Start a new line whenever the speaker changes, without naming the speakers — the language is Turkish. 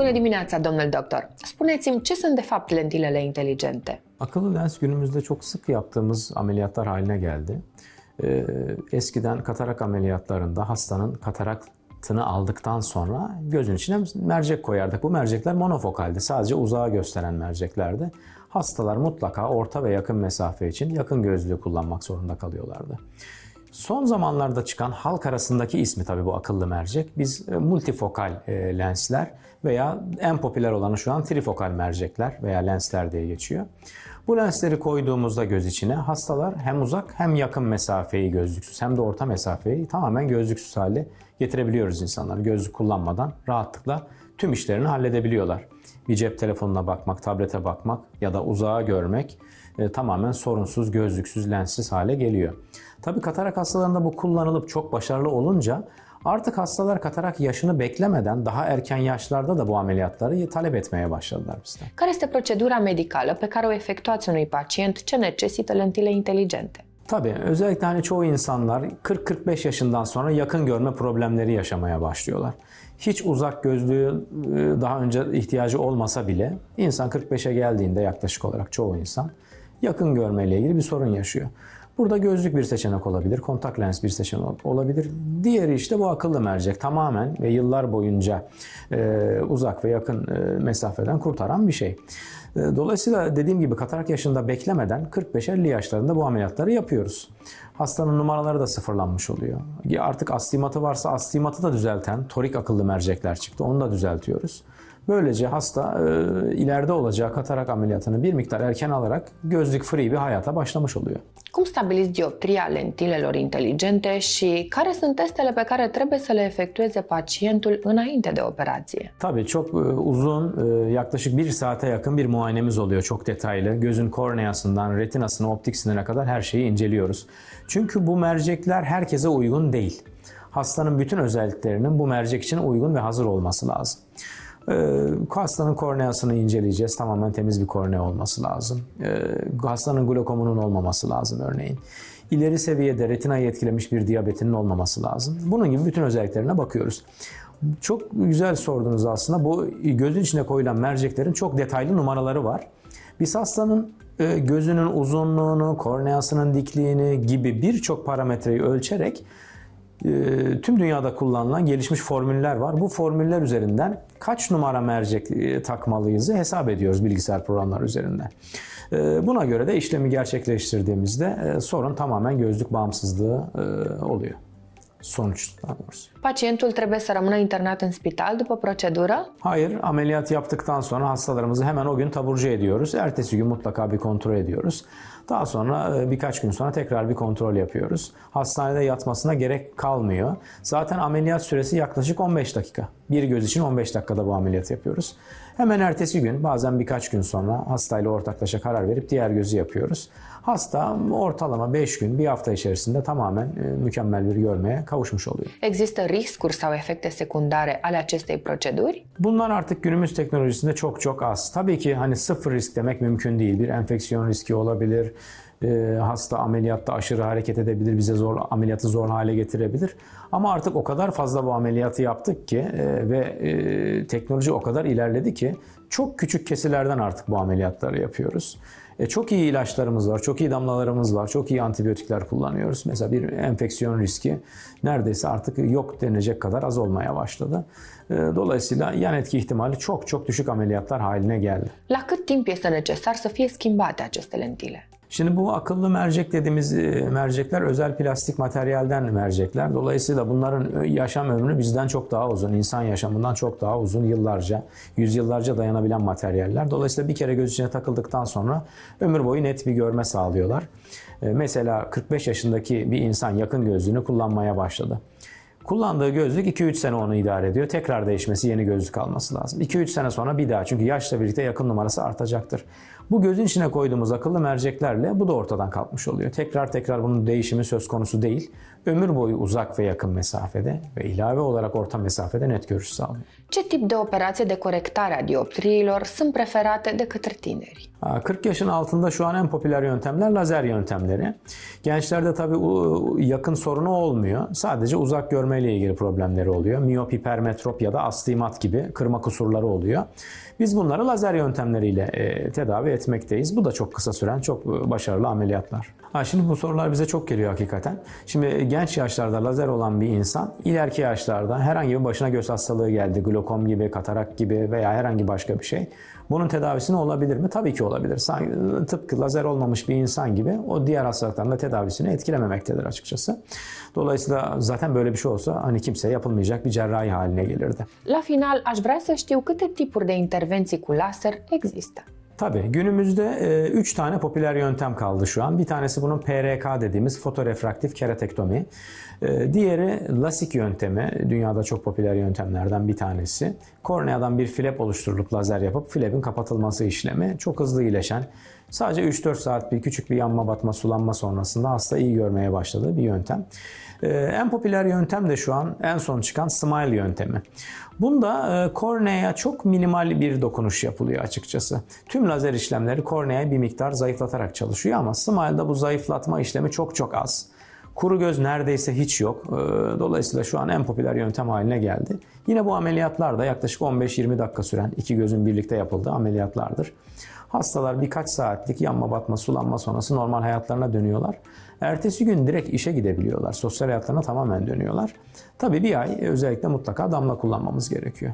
Bună dimineața, domnul doctor! Spuneți-mi, ce sunt de fapt lentilele inteligente?
Akıllı lens günümüzde çok sık yaptığımız ameliyatlar haline geldi. Ee, eskiden katarak ameliyatlarında hastanın kataraktını aldıktan sonra gözün içine mercek koyardık. Bu mercekler monofokaldi. Sadece uzağa gösteren merceklerdi. Hastalar mutlaka orta ve yakın mesafe için yakın gözlüğü kullanmak zorunda kalıyorlardı. Son zamanlarda çıkan halk arasındaki ismi tabii bu akıllı mercek. Biz e, multifokal e, lensler veya en popüler olanı şu an trifokal mercekler veya lensler diye geçiyor. Bu lensleri koyduğumuzda göz içine hastalar hem uzak hem yakın mesafeyi gözlüksüz hem de orta mesafeyi tamamen gözlüksüz hale getirebiliyoruz insanları. Gözlük kullanmadan rahatlıkla tüm işlerini halledebiliyorlar. Bir cep telefonuna bakmak, tablete bakmak ya da uzağa görmek e, tamamen sorunsuz, gözlüksüz, lenssiz hale geliyor. Tabii katarak hastalarında bu kullanılıp çok başarılı olunca artık hastalar katarak yaşını beklemeden daha erken yaşlarda da bu ameliyatları talep etmeye başladılar bizden.
Care este procedura medicală pe care o efectuați unui pacient ce necesită lentile inteligente?
Tabii özellikle hani çoğu insanlar 40-45 yaşından sonra yakın görme problemleri yaşamaya başlıyorlar. Hiç uzak gözlüğü e, daha önce ihtiyacı olmasa bile insan 45'e geldiğinde yaklaşık olarak çoğu insan yakın görmeyle ilgili bir sorun yaşıyor. Burada gözlük bir seçenek olabilir, kontak lens bir seçenek olabilir. Diğeri işte bu akıllı mercek tamamen ve yıllar boyunca e, uzak ve yakın e, mesafeden kurtaran bir şey. E, Dolayısıyla dediğim gibi katarak yaşında beklemeden 45-50 yaşlarında bu ameliyatları yapıyoruz. Hastanın numaraları da sıfırlanmış oluyor. Artık astigmatı varsa astigmatı da düzelten torik akıllı mercekler çıktı. Onu da düzeltiyoruz. Böylece hasta e, ileride olacağı katarak ameliyatını bir miktar erken alarak gözlük free bir hayata başlamış oluyor.
Cum stabiliți dioptria lentilelor inteligente și care sunt testele pe care trebuie să le efectueze pacientul înainte de operație?
Tabii çok e, uzun, e, yaklaşık bir saate yakın bir muayenemiz oluyor. Çok detaylı. Gözün korneasından retinasına, optik sinirine kadar her şeyi inceliyoruz. Çünkü bu mercekler herkese uygun değil. Hastanın bütün özelliklerinin bu mercek için uygun ve hazır olması lazım. Ee, hastanın korneasını inceleyeceğiz. Tamamen temiz bir kornea olması lazım. Ee, hastanın glokomunun olmaması lazım örneğin. İleri seviyede retinayı etkilemiş bir diyabetinin olmaması lazım. Bunun gibi bütün özelliklerine bakıyoruz. Çok güzel sordunuz aslında. Bu gözün içine koyulan merceklerin çok detaylı numaraları var. Biz hastanın e, gözünün uzunluğunu, korneasının dikliğini gibi birçok parametreyi ölçerek tüm dünyada kullanılan gelişmiş formüller var. Bu formüller üzerinden kaç numara mercek e, takmalıyızı hesap ediyoruz bilgisayar programları üzerinden. E, Buna göre de işlemi gerçekleştirdiğimizde e, sorun tamamen gözlük bağımsızlığı e, oluyor. Sonuç daha doğrusu.
Pacientul trebuie să rămână internat în spital după procedură?
Hayır, ameliyat yaptıktan sonra hastalarımızı hemen o gün taburcu ediyoruz. Ertesi gün mutlaka bir kontrol ediyoruz. Daha sonra e, birkaç gün sonra tekrar bir kontrol yapıyoruz. Hastanede yatmasına gerek kalmıyor. Zaten ameliyat süresi yaklaşık 15 dakika. Bir göz için 15 dakikada bu ameliyatı yapıyoruz. Hemen ertesi gün bazen birkaç gün sonra hastayla ortaklaşa karar verip diğer gözü yapıyoruz. Hasta ortalama 5 gün, bir hafta içerisinde tamamen e, mükemmel bir görmeye kavuşmuş oluyor.
Există riscuri sau efecte secundare ale acestei proceduri?
Bunlar artık günümüz teknolojisinde çok çok az. Tabii ki hani sıfır risk demek mümkün değil. Bir enfeksiyon riski olabilir. Ee, hasta ameliyatta aşırı hareket edebilir, bize zor ameliyatı zor hale getirebilir. Ama artık o kadar fazla bu ameliyatı yaptık ki e, ve e, teknoloji o kadar ilerledi ki çok küçük kesilerden artık bu ameliyatları yapıyoruz. E, çok iyi ilaçlarımız var, çok iyi damlalarımız var, çok iyi antibiyotikler kullanıyoruz. Mesela bir enfeksiyon riski neredeyse artık yok denecek kadar az olmaya başladı. E, dolayısıyla yan etki ihtimali çok çok düşük ameliyatlar haline geldi.
La cât timp este necesar să fie schimbate aceste lentile?
Şimdi bu akıllı mercek dediğimiz e, mercekler özel plastik materyalden mercekler. Dolayısıyla bunların yaşam ömrü bizden çok daha uzun, insan yaşamından çok daha uzun, yıllarca, yüzyıllarca dayanabilen materyaller. Dolayısıyla bir kere göz içine takıldıktan sonra ömür boyu net bir görme sağlıyorlar. E, Mesela 45 yaşındaki bir insan yakın gözlüğünü kullanmaya başladı. Kullandığı gözlük 2-3 sene onu idare ediyor. Tekrar değişmesi, yeni gözlük alması lazım. 2-3 sene sonra bir daha çünkü yaşla birlikte yakın numarası artacaktır. Bu gözün içine koyduğumuz akıllı merceklerle bu da ortadan kalkmış oluyor. Tekrar tekrar bunun değişimi söz konusu değil. Ömür boyu uzak ve yakın mesafede ve ilave olarak orta mesafede net görüş sağlıyor.
Ce tip de operație de corectare a dioptriilor sunt preferate de către tineri?
Aa, 40 yaşın altında şu an en popüler yöntemler lazer yöntemleri. Gençlerde tabii u- yakın sorunu olmuyor. Sadece uzak görmeyle ilgili problemleri oluyor. Miyop, hipermetrop ya da astigmat gibi kırma kusurları oluyor. Biz bunları lazer yöntemleriyle e, tedavi etmekteyiz. Bu da çok kısa süren, çok e, başarılı ameliyatlar. Ha, şimdi bu sorular bize çok geliyor hakikaten. Şimdi genç yaşlarda lazer olan bir insan ileriki yaşlarda herhangi bir başına göz hastalığı geldi, glokom gibi, katarak gibi veya herhangi başka bir şey. Bunun tedavisine olabilir mi? Tabii ki olabilir. Sanki, tıpkı lazer olmamış bir insan gibi o diğer hastalıkların da tedavisini etkilememektedir açıkçası. Dolayısıyla zaten böyle bir şey olsa hani kimseye yapılmayacak bir cerrahi haline gelirdi.
La final, aș vrea să știu câte tipuri de intervenții cu laser există.
Tabii günümüzde 3 tane popüler yöntem kaldı şu an. Bir tanesi bunun PRK dediğimiz fotorefraktif keratektomi. Diğeri lasik yöntemi. Dünyada çok popüler yöntemlerden bir tanesi. Korneadan bir flap oluşturulup lazer yapıp flap'in kapatılması işlemi. Çok hızlı iyileşen, sadece 3-4 saat bir küçük bir yanma batma sulanma sonrasında hasta iyi görmeye başladığı bir yöntem. Ee, en popüler yöntem de şu an en son çıkan smile yöntemi. Bunda e, korneaya çok minimal bir dokunuş yapılıyor açıkçası. Tüm lazer işlemleri korneayı bir miktar zayıflatarak çalışıyor ama smile'da bu zayıflatma işlemi çok çok az. Kuru göz neredeyse hiç yok. Ee, Dolayısıyla şu an en popüler yöntem haline geldi. Yine bu ameliyatlar da yaklaşık 15-20 dakika süren iki gözün birlikte yapıldığı ameliyatlardır. Hastalar birkaç saatlik yanma batma sulanma sonrası normal hayatlarına dönüyorlar. Ertesi gün direkt işe gidebiliyorlar. Sosyal hayatlarına tamamen dönüyorlar. Tabii bir ay özellikle mutlaka damla kullanmamız gerekiyor.